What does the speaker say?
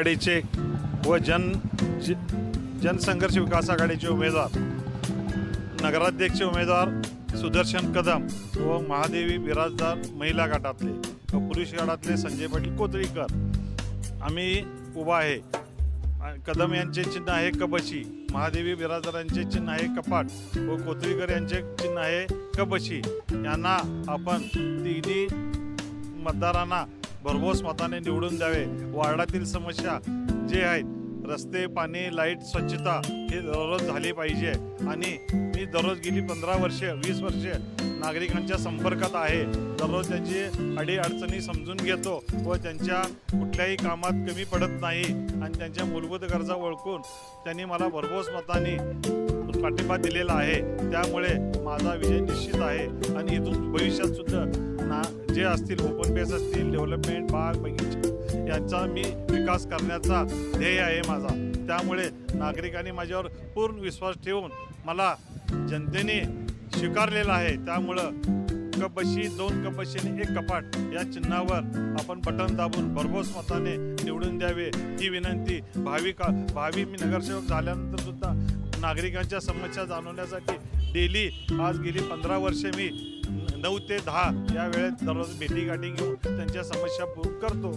आघाडीचे व जन जनसंघर्ष विकास आघाडीचे उमेदवार नगराध्यक्ष उमेदवार सुदर्शन कदम व महादेवी बिराजदार महिला गटातले व पुरुष गटातले संजय पाटील कोतळीकर आम्ही उभा आहे. कदम यांचे चिन्ह आहे कबशी महादेवी बिराजदार यांचे चिन्ह आहे कपाट व कोतळीकर यांचे चिन्ह आहे कबशी यांना आपण तिन्ही मतदारांना भरघोस मताने निवडून द्यावे. वार्डातील समस्या जे आहेत रस्ते पाणी लाइट स्वच्छता हे दररोज झाली पाहिजे. आणि मी दररोज गेली पंधरा वर्षे वीस वर्षे नागरिकांच्या संपर्कात आहे. दररोज त्यांची अडीअडचणी समजून घेतो व त्यांच्या कुठल्याही कामात कमी पडत नाही. आणि त्यांच्या मूलभूत गरजा ओळखून त्यांनी मला भरघोस मताने पाठिंबा दिलेला आहे. त्यामुळे माझा विजय निश्चित आहे. आणि इथून भविष्यात सुद्धा जे असतील ओपन बेस असतील डेव्हलपमेंट बाग बगीचा यांचा मी विकास करण्याचा ध्येय आहे माझा. त्यामुळे नागरिकांनी माझ्यावर पूर्ण विश्वास ठेवून मला जनतेने स्वीकारलेला आहे. त्यामुळं कपशी दोन कपशी आणि एक कपाट या चिन्हावर आपण बटन दाबून भरघोस मताने निवडून द्यावे ही विनंती भावी का भावी मी नगरसेवक झाल्यानंतर सुद्धा नागरिकांच्या समस्या जाणवण्यासाठी डेली आज गेली पंधरा वर्षे मी नऊ ते दहा या वेळेत दररोज भेटीगाठी घेऊन त्यांच्या समस्या पूर्ण करतो.